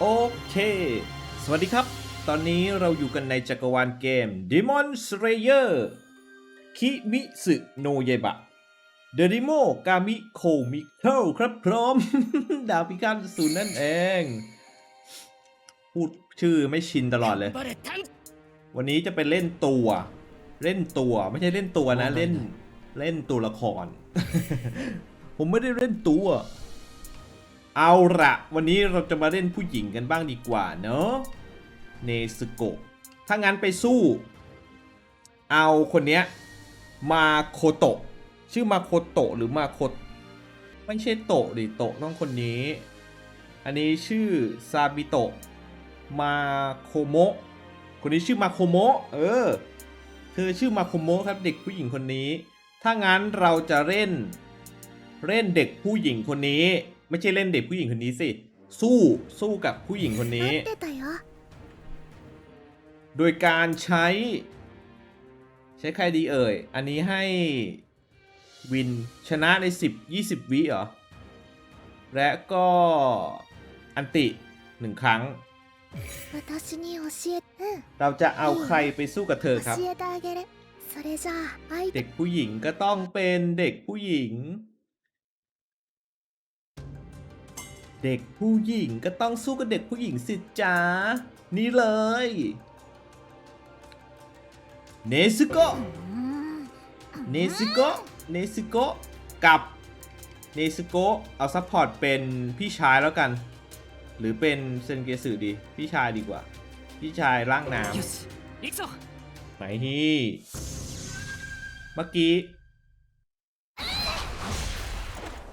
โอเค สวัสดีครับ ตอนนี้เราอยู่กันในจักรวาลเกม Demon Slayer คิมิสึโนเยบะ The Demo กามิโคมิเคลครับพร้อม ดาวพิฆาตศูนย์นั่นเอง พูดชื่อไม่ชินตลอดเลย วันนี้จะไปเล่นตัว เล่นตัวไม่ใช่เล่นตัวนะ เล่น เล่นตัวละคร ผมไม่ได้เล่นตัว เอาละวันนี้เราจะมาเล่นผู้หญิงกันบ้างดีกว่าเนอะเนสโกะถ้างั้นไปสู้ เอาคนเนี้ยมาโคโตะชื่อมาโคโตะหรือมาโคไม่ใช่โตะดิโตะต้องคนนี้ อันนี้ชื่อซาบิโตะมาโคโมะคนนี้ชื่อมาโคโมะเออเธอชื่อมาโคโมะครับเด็กผู้หญิงคนนี้ ถ้างั้นเราจะเล่นเล่นเด็กผู้หญิงคนนี้ ไม่ใช่เล่นเด็กผู้หญิงคนนี้สิ สู้สู้กับผู้หญิงคนนี้ โดยการใช้ ใช้ใครดีเอ่ย อันนี้ให้วินชนะใน 10 20 วิเหรอ และก็อันติหนึ่งครั้ง เราจะเอาใครไปสู้กับเธอครับ เด็กผู้หญิงก็ต้องเป็นเด็กผู้หญิง เด็กผู้หญิงก็ต้องสู้กับเด็กผู้หญิงสิจ้านี่เลยเนซึโกะเนซึโกะเนซึโกะกับเนซึโกะเอาซัพพอร์ตเป็นพี่ชายแล้วกัน หรือเป็นเซนเกสึดี พี่ชายดีกว่า พี่ชายร่างน้ำไหมฮีเมื่อกี้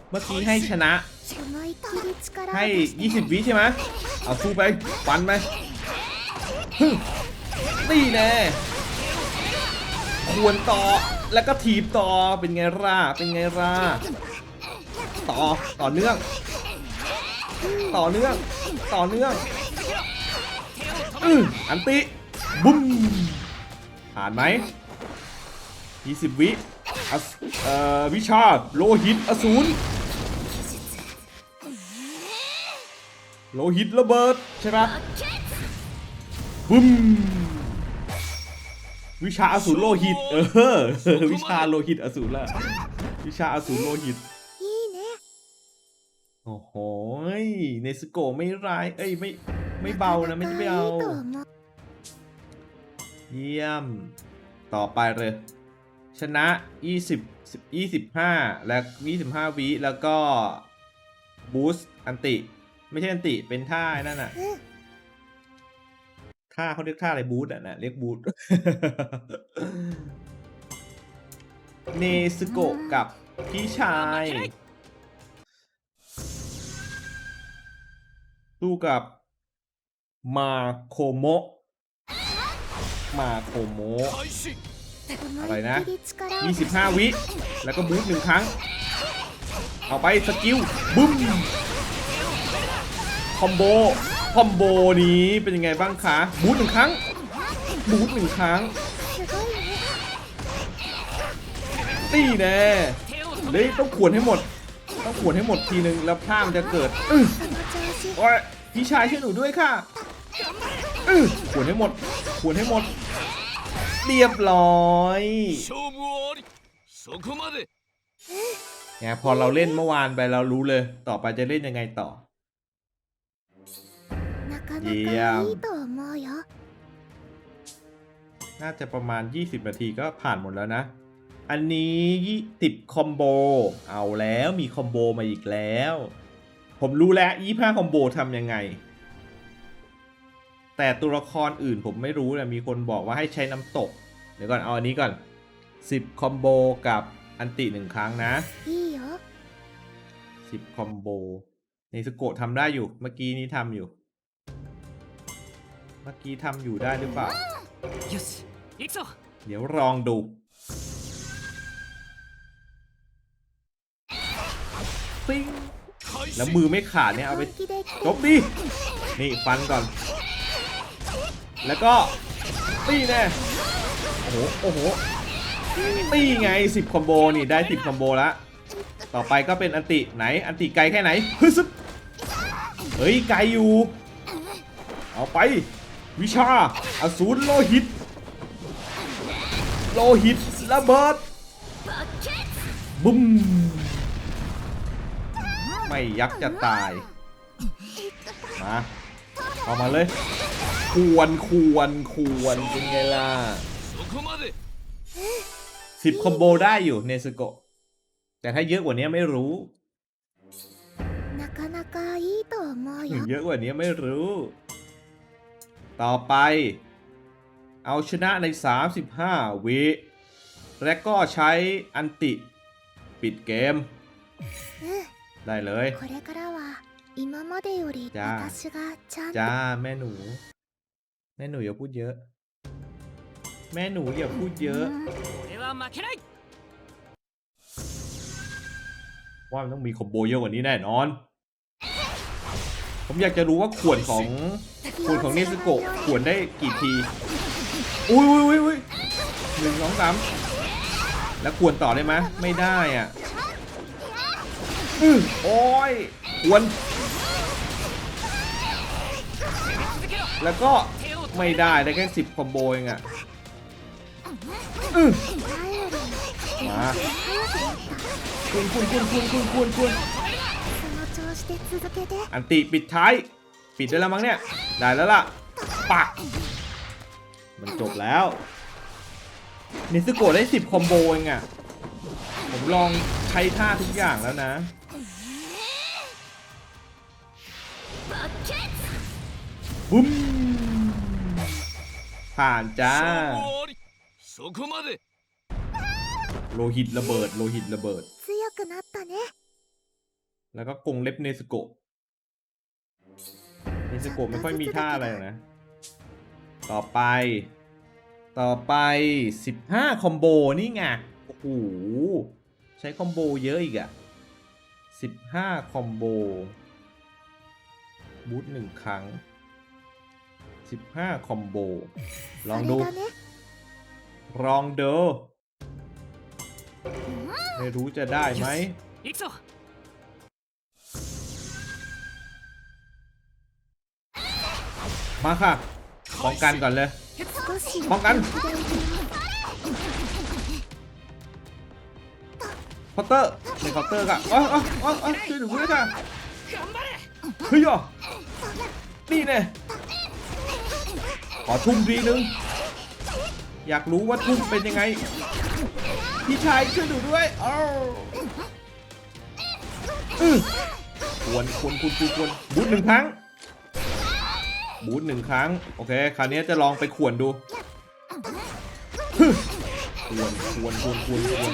เมื่อกี้ให้ชนะ ให้ยี่สิบวิใช่ไหมเอาสู้ไปปันไหมตีแน่ควรต่อแล้วก็ถีบต่อเป็นไงราเป็นไงราต่อต่อเนื่อง ต่อเนื่อง ต่อเนื่องอืออันติบุ้มผ่านไหม20 วิเอ่อวิชาโลหิตอสูร โลหิตระเบิดใช่ไหมบึ้มวิชาอสูรโลหิต เออ วิชาโลหิตอสูรละวิชาอสูรโลหิตโอ้โหเนสโกไม่ร้าย เอ้ยไม่ไม่เบานะไม่ใช่ไม่เอาเยี่ยม ต่อไปเลย ชนะ 20 25 และ 25 วิแล้วก็บูสต์อันติ ไม่ใช่อันติเป็นท่านั่นน่ะท่าเขาเรียกท่าอะไรบูธอะนะเรียกบูธเนสโกกับพี่ชายสู้กับมาโคโมะมาโคโมะอะไรนะ 25 วิ แล้วก็บูทหนึ่งครั้ง เอาไปสกิลบึ้ม คอมโบ คอมโบนี้เป็นยังไงบ้างคะ บูทหนึ่งครั้ง บูทหนึ่งครั้ง ตีแน่เลยต้องขวนให้หมด ต้องขวนให้หมดทีนึง แล้วผ้ามันจะเกิดอโอ้ยพี่ชายช่วยหนูด้วยค่ะอขวนให้หมด ขวนให้หมด เรียบร้อยเนี่ยพอเราเล่นเมื่อวานไปเรารู้เลย ต่อไปจะเล่นยังไงต่อ ยี่ยมน่าจะประมาณ 20 นาทีก็ผ่านหมดแล้วนะ อันนี้ติดคอมโบ เอาแล้วมีคอมโบมาอีกแล้ว ผมรู้แล้วยี่ห้าคอมโบทำยังไง แต่ตัวละครอื่นผมไม่รู้นะมีคนบอกว่าให้ใช้น้ำตก เดี๋ยวก่อนเอาอันนี้ก่อน 10 คอมโบกับอันติหนึ่งครั้งนะสิบคอมโบในสโกะทำได้อยู่ เมื่อกี้นี้ทำอยู่ เมื่อกี้ทำอยู่ได้หรือเปล่า เดี๋ยวลองดูปิ้งแล้วมือไม่ขาดเนี่ย เอาไปจบดินี่ฟันก่อน แล้วก็ตี้แน่โอ้โหโอ้โหตีไง 10คอมโบนี่ได้ 10คอมโบแล้วต่อไปก็เป็นอันติไหน อันติไกลแค่ไหนฮึซึบเฮ้ยไกลอยู่ เอาไป วิชาอสูรโลหิต โลหิตระเบิดบุ้มไม่ยักจะตาย มาเอามาเลย ควรควรควรเป็นไงล่ะสิบคอมโบได้อยู่เนสโกะแต่ถ้าเยอะกว่านี้ไม่รู้เยอะกว่านี้ไม่รู้ ต่อไป เอาชนะใน 35 วิและก็ใช้อันติปิดเกม ได้เลยจ้าจ้าแม่หนู แม่หนูอย่าพูดเยอะ แม่หนูอย่าพูดเยอะว่ามันต้องมีคอมโบเยอะกว่านี้แน่นอน ผมอยากจะรู้ว่าขวนของขวนของเนซโกะขวนได้กี่ที อุ้ยอุ้ยอุ้ยอุ้ยหนึ่งสองสามแล้วขวนต่อได้ไหมไม่ได้อะอือโอ้ยขวน แล้วก็ไม่ได้ได้แค่สิบคอมโบเองอะอืมาคุณคุณคุณคุณคุณคุณคุณ อันติปิดท้าย ปิดได้แล้วมั้งเนี่ย ได้แล้วล่ะปะมันจบแล้วนิสโกได้สิบคอมโบเองอะผมลองใช้ท่าทุกอย่างแล้วนะ บุ้ม ผ่านจ้า โลหิตระเบิด โลหิตระเบิด แล้วก็กงเล็บเนสโกเนสโกไม่ค่อยมีท่าอะไรนะ ต่อไป ต่อไปสิบห้าคอมโบนี่ไง โอ้โห ใช้คอมโบเยอะอีกอะสิบห้าคอมโบ บูทหนึ่งครั้งสิบห้าคอมโบ ลองดู ลองเดูไม่รู้จะได้ไหม มาค่ะป้องกันก่อนเลยป้องกันคอเตอร์ในคอเตอร์ก็อ๋ออ๋ออ๋ออช่วยหนูด้วยค่ะเฮ้ยอะนี่เนี่ยขอทุ่มดีนึง อยากรู้ว่าทุ่มเป็นยังไง พี่ชายช่วยหนูด้วยอ้าวควรควรควรควรบุญหนึ่งครั้ง บูทหนึ่งครั้ง โอเค คราวนี้จะลองไปขวนดูขวนขวนขวนขวนขวน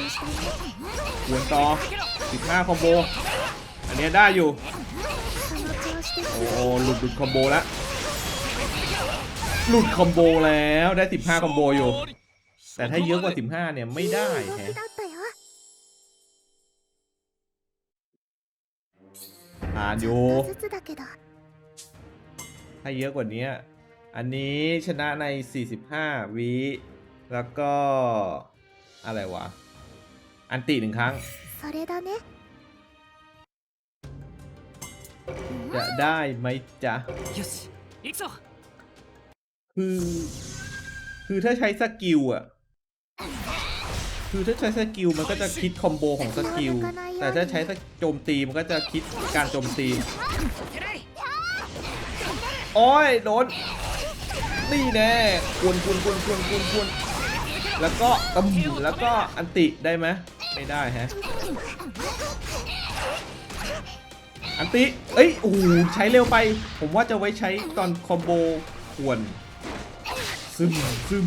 ขวนต่อ 15 คอมโบ อันนี้ได้อยู่ โอ้หลุดหลุดคอมโบแล้วหลุดคอมโบแล้วได้ 15 คอมโบอยู่ แต่ถ้าเยอะกว่า 15 เนี่ย ไม่ได้แฮะอ่านอยู่ ถ้าเยอะกว่านี้ อันนี้ชนะใน 45 วิ แล้วก็ อะไรวะ อันติหนึ่งครั้งจะได้ไหมจ๊ะคือ คือถ้าใช้สกิลอะคือถ้าใช้สกิลมันก็จะคิดคอมโบของสกิล แต่ถ้าใช้โจมตีมันก็จะคิดการโจมตี โอ้ยโดนนี่แน่ควนควนควนควนควนควนแล้วก็ตำแล้วก็อันติได้ไหมไม่ได้ฮะอันติ เอ้ย โอ้โห ใช้เร็วไป ผมว่าจะไว้ใช้ตอนคอมโบควร ซึม ซึม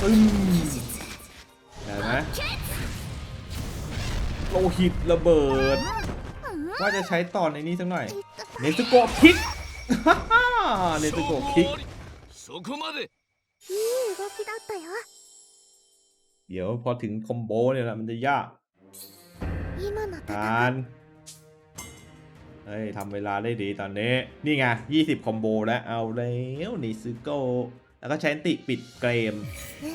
ซึมเห็นไหมโลหิตระเบิด ว่าจะใช้ตอนในนี้สักหน่อย เนสโกะคิก ฮ่าฮ่าเนส 勝負 โกะ 終 คิก わりそこまでいい動きだったよ เดี๋ยวพอถึงคอมโบเนี่ยแหละมันจะยาก 今の กา 戦 ร เฮ้ยทำเวลาได้ดีตอนนี้ นี่ไง 20 คอมโบแล้ว เอาแล้วนิซึโกะแล้วก็ใช้อันติปิดเกม いね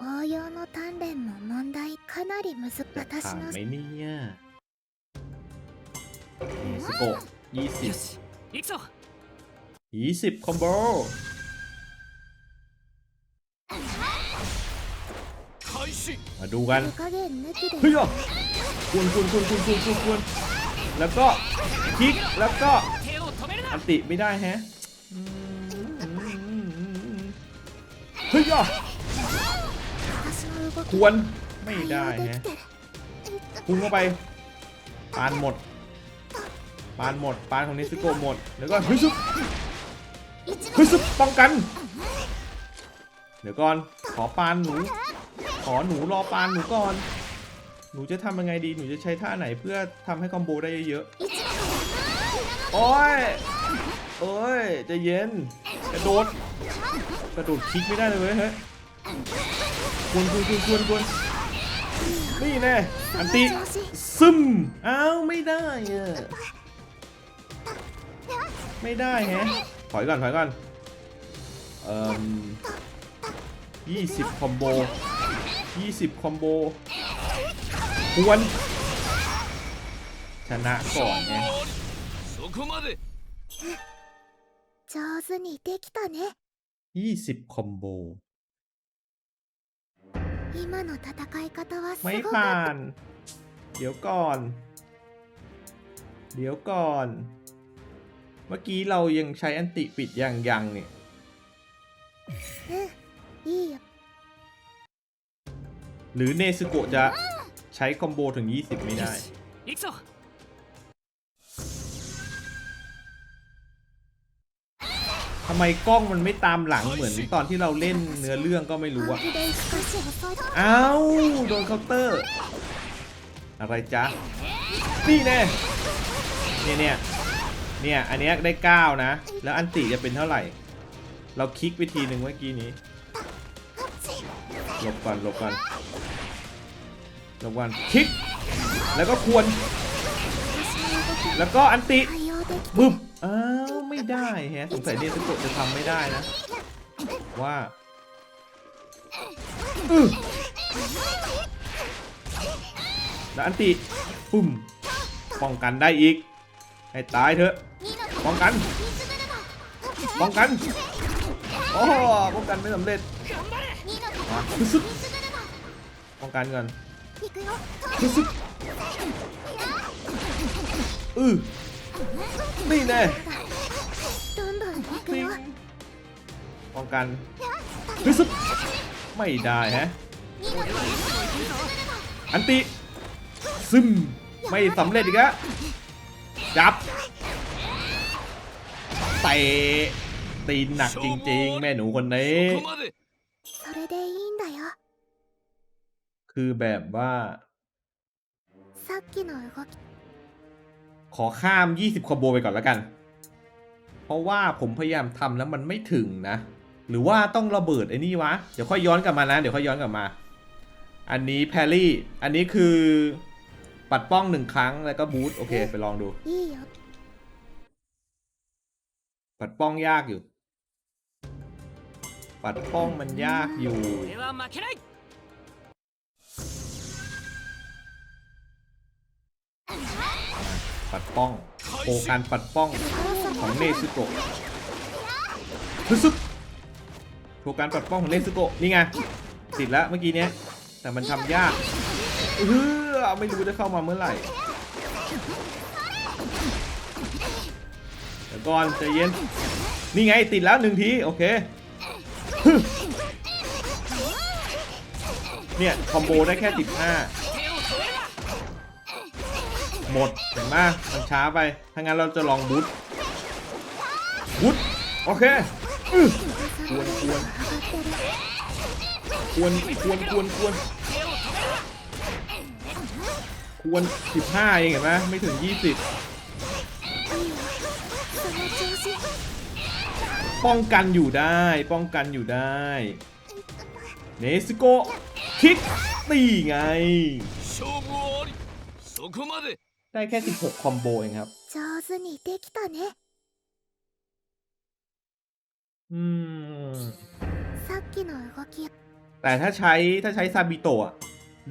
応用の鍛錬も問題かなりむず จะ 私 ผ่าน の ไหมเนี่ยนิซึโกะ ยี่สิบยี่สิบคอมโบมาดูกันเฮ้ยควนควนควนควนควนควนควนแล้วก็คลิกแล้วก็อันติไม่ได้แฮะเฮ้ยควนไม่ได้แฮะพุ่งเข้าไปปานหมด ปานหมดปานของนิสโกหมดแล้วก็ฮึซึบฮึซึบป้องกัน เดี๋ยวก่อนขอปานหนู ขอหนูรอปานหนูก่อน หนูจะทำยังไงดีหนูจะใช้ท่าไหนเพื่อทำให้คอมโบได้เยอะๆโอ้ยโอ้ยจะเย็นกระโดดกระโดดคลิกไม่ได้เลยเว้ยฮ้ยควรควรควรควรควรนี่แน่อันติซึมอ้าวไม่ได้อะ ไม่ได้แฮะถอยก่อนถอยก่อนเออยี่สิบคอมโบยี่สิบคอมโบควรชนะก่อนไงยี่สิบคอมโบไม่ผ่าน เดี๋ยวก่อน เดี๋ยวก่อน มื่อกี้เรายังใช้อันติปิดยังยังเนี่ยหรือเนซึโกะจะใช้คอมโบถึง 20 ไม่ได้ทำไมกล้องมันไม่ตามหลังเหมือนตอนที่เราเล่นเนื้อเรื่องก็ไม่รู้อะอ้าวโดนเคาน์เตอร์ อะไรจ๊ะ นี่แน่เนี่ยเนี่ย เนี่ย อันนี้ได้ 9 นะ แล้วอันติจะเป็นเท่าไหร่ เราคลิกวิธีหนึ่งเมื่อกี้นี้หลบก่อนหลบก่อนหลบก่อนคลิก แล้วก็ควร แล้วก็อันติบึ้มอ้าวไม่ได้แฮะสงสัยเดซุโกะจะทำไม่ได้นะ ว่าแล้วอันติปุ่มป้องกันได้อีก ให้ตายเถอะป้องกันป้องกันโอ้ป้องกันไม่สำเร็จป้องกันก่อนอือนี่แน่นี่ป้องกันไม่ได้ฮะอันติซึมไม่สำเร็จอีกแล้ว จับเตะตีนหนักจริง ๆ แม่หนูคนนี้ คือแบบว่า ขอข้าม 20 คอโบไปก่อนแล้วกัน เพราะว่าผมพยายามทำแล้วมันไม่ถึงนะ หรือว่าต้องระเบิดไอ้นี่วะ เดี๋ยวค่อยย้อนกลับมานะ เดี๋ยวค่อยย้อนกลับมา อันนี้แพรี่ อันนี้คือ ปัดป้องหนึ่งครั้งแล้วก็บูทโอเค ไปลองดู いいよ ปัดป้องยากอยู่ ปัดป้องมันยากอยู่ 俺は負けない ปัดป้องโครงการปัดป้อง 力 ของเนซึโกะฮึซึบโครงการปัดป้องของเนซึโกะนี่ไง ติดแล้วเมื่อกี้เนี้ย แต่มันทำยากเอ อไม่รู้จะเข้ามาเมื่อไหร่เดี๋ก่อนใจเย็น นี่ไงติดแล้วหนึ่งที โอเค เนี่ย คอมโบได้แค่ติดห้าหมด เห็นไหมมันช้าไป ถ้างั้นเราจะลองบูทบูทโอเคควรควรควรควรควร ควรสิบห้าเองเห็นไหมไม่ถึงยี่สิบป้องกันอยู่ได้ ป้องกันอยู่ได้เนสโกคิกตีไง ได้แค่ 16 คอมโบเองครับอืมแต่ถ้าใช้ถ้าใช้ซาบิโตะ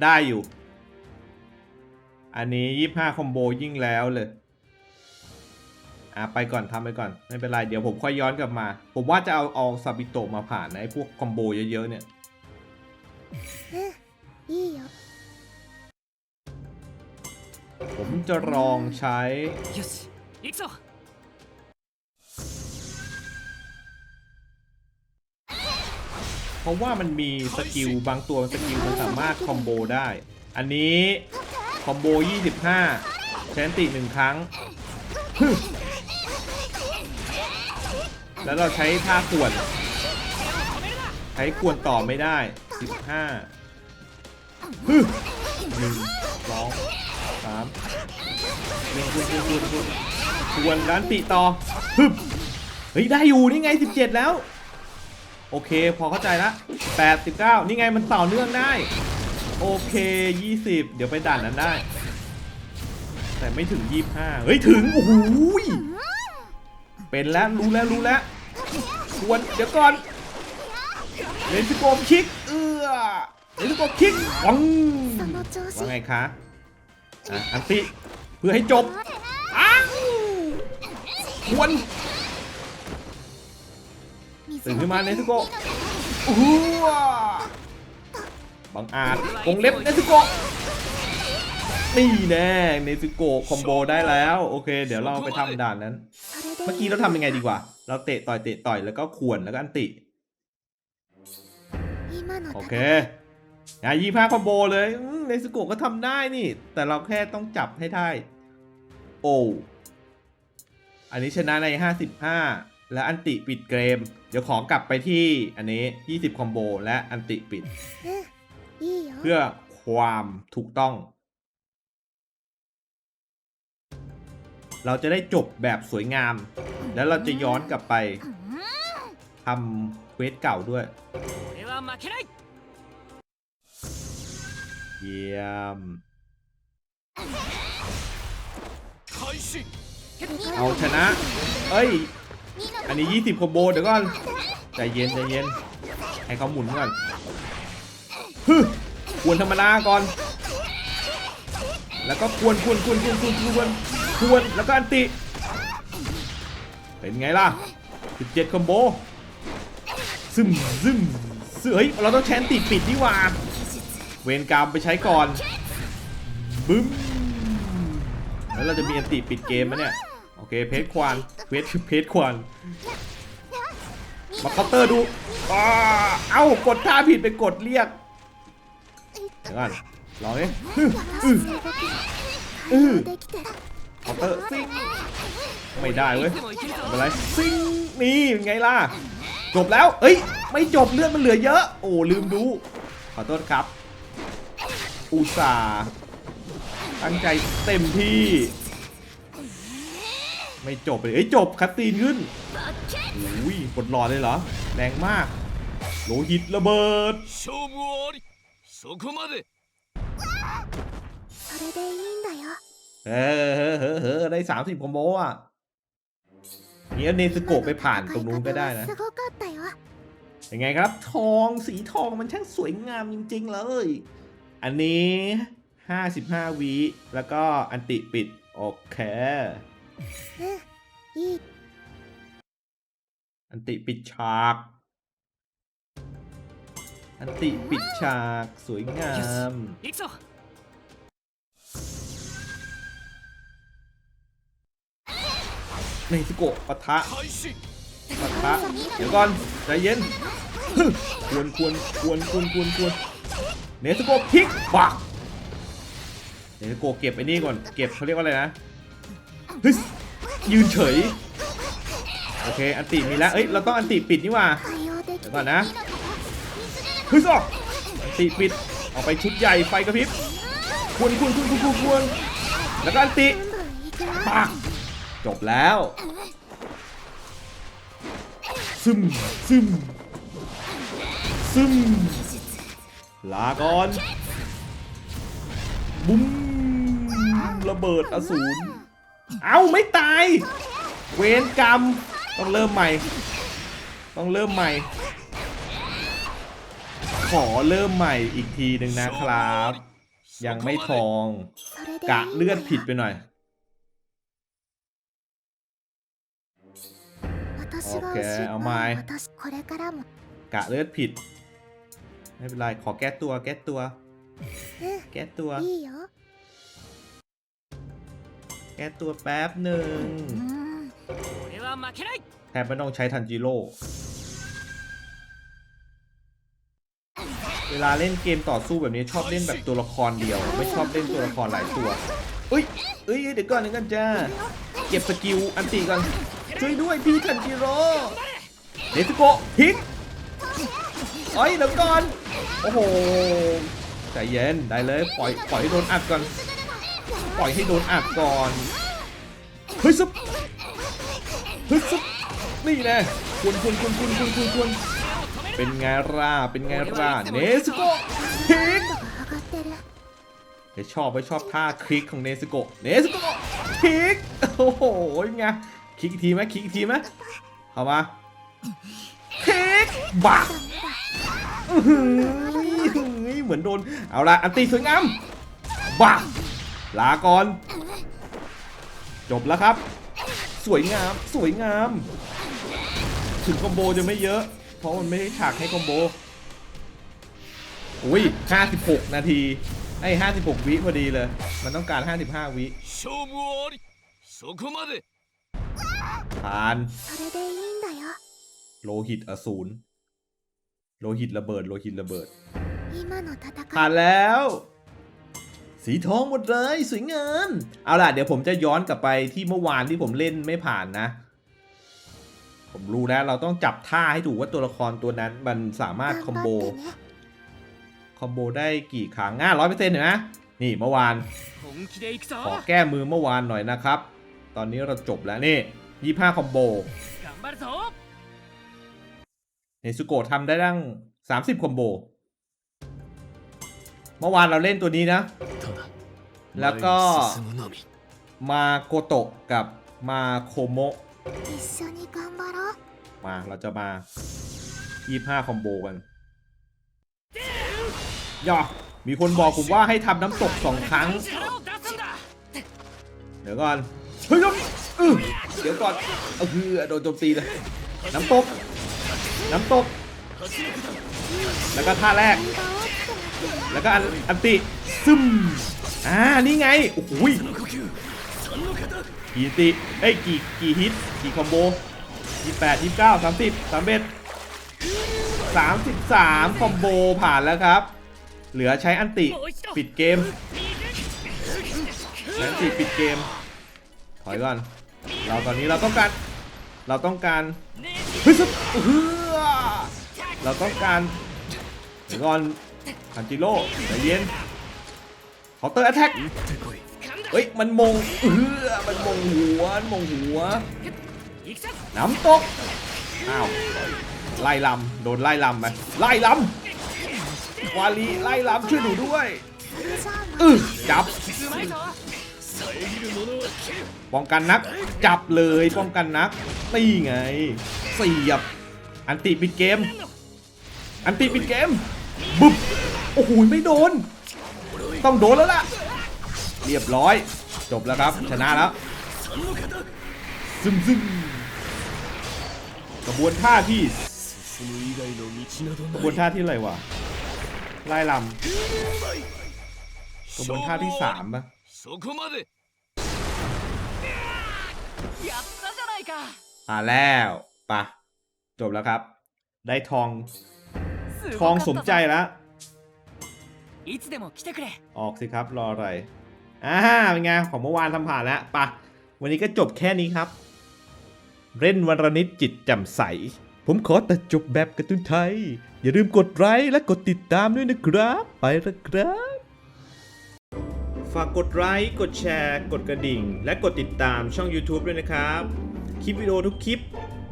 ได้อยู่ อันนี้ยี่ห้าคอมโบยิ่งแล้วเลย อะไปก่อนทำไปก่อน ไม่เป็นไร เดี๋ยวผมค่อยย้อนกลับมา ผมว่าจะเอาเอาซาบิโตะมาผ่านในพวกคอมโบเยอะๆเนี่ยผมจะลองใช้เพราะว่ามันมีสกิลบางตัวสกิลมันสามารถคอมโบได้ อันนี้ คอมโบ 25ใช้อันติหนึ่งครั้งฮึแล้วเราใช้ท่าขวน ใช้ขวนต่อไม่ได้ 15ฮึหนึ่งสองสามเล่นควรควรควรควรควรร้านติต่อฮึบเฮ้ย ได้อยู่ นี่ไง 17 แล้ว โอเค พอเข้าใจละ89นี่ไงมันต่อเนื่องได้ โอเค 20 เดี๋ยวไปด่านนั้นได้ แต่ไม่ถึง 25 เฮ้ย ถึง โอ้โหเป็นแล้ว รู้แล้ว รู้แล้วควรเดี๋ยวก่อน เลนสโกมคิก เอื้อเลนสโกมคิกวังว่าไงคะอะอันติเพื่อให้จบอ้าควรตื่นขึ้นมาเลนสโกอ้ว บางอาจวงเล็บเนซุโกะนี่แน่เนซุโกะคอมโบได้แล้ว โอเค เดี๋ยวเราไปทำด่านนั้น เมื่อกี้เราทำยังไงดีกว่า เราเตะต่อยเตะต่อยแล้วก็ข่วนแล้วก็อันติ โอเคอะยี่ห้าคอมโบเลยเนซุโกะก็ทำได้นี่ แต่เราแค่ต้องจับให้ได้ โอ้อันนี้ชนะในห้าสิบห้าและอันติปิดเกม เดี๋ยวขอกลับไปที่อันนี้ยี่สิบคอมโบ และอันติปิด เพื่อความถูกต้อง เราจะได้จบแบบสวยงาม แล้วเราจะย้อนกลับไปทำเควสเก่าด้วยเยี่ยมเอาชนะ เอ้ย อันนี้ 20 คอมโบ เดี๋ยวก่อน ใจเย็นใจเย็น ให้เขาหมุนก่อนฮึ ควรธรรมดาก่อน แล้วก็ควรควรควรควรควรควรควรแล้วก็อันติ เป็นไงล่ะ 17คอมโบซึมซึมซึมเฮ้ย เราต้องแชนติปิดนี่หว่า เวนกรรมไปใช้ก่อน บึ้ม แล้วเราจะมีอันติปิดเกมไหมเนี่ย โอเค เพจควานเพจเพจควานมาเคาน์เตอร์ดูอ้าเอ้ากดท่าผิดไปกดเรียก เดี๋ยวก่อนรอเองอื้ออื้ออื้อคอเตอร์ซิงไม่ได้เว้ยอป็นไรซิงนี่เป็นไงล่ะจบแล้วเอ้ยไม่จบเลือดมันเหลือเยอะ โอ้ลืมดูขอโทษครับ อุตส่าห์ตั้งใจเต็มที่ ไม่จบเลยเอ้ยจบคัตตีนขึ้นอุ้ยกดหลอดเลยเหรอ แรงมากโลหิตระเบิด そこまでそれでいいんだよ เออเฮ้อเฮ้อเฮ้อได้สามสิบคอมโบอ่ะนี่เอาเนสโกะไปผ่านตรงนู้นก็ได้นะ すごかったよ ยังไงครับ ทองสีทองมันช่างสวยงามจริง ๆ เลย อันนี้ 55 วิแล้วก็อันติปิด โอเค うんいい อันติปิดฉาก อันติปิดฉากสวยงาม ในสโกะปะทะปะทะ เดี๋ยวก่อน ใจเย็น ควรควรควรควรควรควรเนสโกะพลิกบักเนสโกะเก็บไอ้นี่ก่อน เก็บเขาเรียกว่าอะไรนะฮึยืนเฉย โอเค อันติมีแล้ว เอ้ย เราต้องอันติปิดนี่ว่า เดี๋ยวก่อนนะ ฮึซอตีปิดออกไปชุดใหญ่ไฟกระพริบควรควรควรควรควรแล้วก็ติปักจบแล้ว ซึมซึมซึมลาก่อนบุ้มระเบิดอสูรเอ้าไม่ตาย เวรกรรม ต้องเริ่มใหม่ ต้องเริ่มใหม่ ขอเริ่มใหม่อีกทีหนึ่งนะครับ ยังไม่ทอง กะเลือดผิดไปหน่อยโอเคเอาไม้กะเลือดผิด ไม่เป็นไร ขอแก้ตัวแก้ตัว แก้ตัว แก้ตัวแป๊บหนึ่งแทบไม่ต้องใช้ทันจิโร่ เวลาเล่นเกมต่อสู้แบบนี้ชอบเล่นแบบตัวละครเดียว ไม่ชอบเล่นตัวละครหลายตัวเอ้ยเอ้ยเดี๋ยวก่อนเดี๋ยวก่อนจ้าเก็บสกิลอันตีก่อนช่วยด้วยพี่ทันจิโร่เนสโกะพลิกเอ้ยเดี๋ยวก่อนโอ้โหใจเย็นได้เลยปล่อยปล่อยให้โดนอัดก่อนปล่อยให้โดนอัดก่อนเฮ้ยซุปเฮ้ยซุปนี่แน่ควรควรควรควรควรควรควร เป็นไงร่าเป็นไงร่าเนสโกะคลิกเดี๋ยชอบไม่ชอบท่าคลิกของเนสโกะเนสโกะคลิกโอ้โหยังไงคลิกทีไหมคลิกกทีไหมเอามาคลิกบักเหมือนโดนเอาละอันตีสวยงามบักลาก่อนจบแล้วครับ สวยงามสวยงาม ถึงคอมโบจะไม่เยอะ เพราะมันไม่ได้ฉากให้คอมโบอุ้ย56 นาที ไอ้ 56 วิพอดีเลย มันต้องการ 55 วิผ่าน โลหิตอสูร โลหิตระเบิด โลหิตระเบิด ผ่านแล้ว สีทองหมดเลย สวยงาม เอาล่ะ เดี๋ยวผมจะย้อนกลับไปที่เมื่อวานที่ผมเล่นไม่ผ่านนะ ผมรู้แล้วเราต้องจับท่าให้ถูกว่าตัวละครตัวนั้นมันสามารถคอมโบคอมโบได้กี่ครั้งอ่าร้อยเปอร์เซ็นต์เห็นไหมนี่เมื่อวานขอแก้มือเมื่อวานหน่อยนะครับ ตอนนี้เราจบแล้วนี่ยี่ห้าคอมโบเนสุโกะทำได้ตั้งสามสิบคอมโบ เมื่อวานเราเล่นตัวนี้นะ แล้วก็มาโกโตกับมาโคโมะ 一緒に頑張ろう มาเราจะมา 25 คอมโบกันย่อมีคนบอกผมว่าให้ทำน้ำตกสองครั้ง 力を出すんだ เดี๋ยวก่อน เฮ้ยน้ำอื้อเดี๋ยวก่อนเอาคือโดนโจมตีเลย น้ำตก น้ำตก แล้วก็ท่าแรก 身が大きくなってるแล้วก็อันอันติ ซึม อ่า นี่ไง โอ้โหย その呼吸三の型 กี่ติเอ้กี่กี่ฮิตกี่คอมโบยี่แปดยี่เก้าสามสิบสามเบ็ดสามสิบสามคอมโบผ่านแล้วครับ เหลือใช้อันติปิดเกมอันติปิดเกม ถอยก่อน เราตอนนี้เราต้องการ เราต้องการเฮ้ยสุดเราต้องการก่อนคันจิโร่ใจเย็นเคาน์เตอร์แอทแทก เฮ้ย มันมงเออมันมงหัวมังหัว น้ำตก อ้าว ไล่ลำ โดนไล่ลำไหมไล่ลำวาลีไล่ลำช่วยหนูด้วยอือจับ ป้องกันนัก จับเลย ป้องกันนักตีไง เสียบ อันติปิดเกม อันติปิดเกมบุ๊บ โอ้โห ไม่โดน ต้องโดนแล้วล่ะ เรียบร้อย จบแล้วครับ ชนะแล้วซึมซึมกระบวนท่าที่กระบวนท่าที่อะไรวะไล่ลำกระบวนท่าที่สามปะมาแล้วปะจบแล้วครับ ได้ทอง ทองสมใจแล้วออกสิครับรออะไร อ่าเป็นไงของเมื่อวานทำผ่านแล้วปะวันนี้ก็จบแค่นี้ครับ เล่นวันละนิดจิตแจ่มใส ผมขอแต่จบแบบกร์ตูนไทย อย่าลืมกดไลค์และกดติดตามด้วยนะครับ ไปล้วครับ ฝากกดไลค์ กดแชร์ กดกระดิ่ง และกดติดตามช่อง YouTube ด้วยนะครับ คลิปวิดีโอทุกคลิป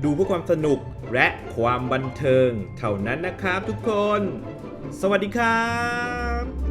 ดูเพื่อความสนุกและความบันเทิง เท่านั้นนะครับทุกคน สวัสดีครับ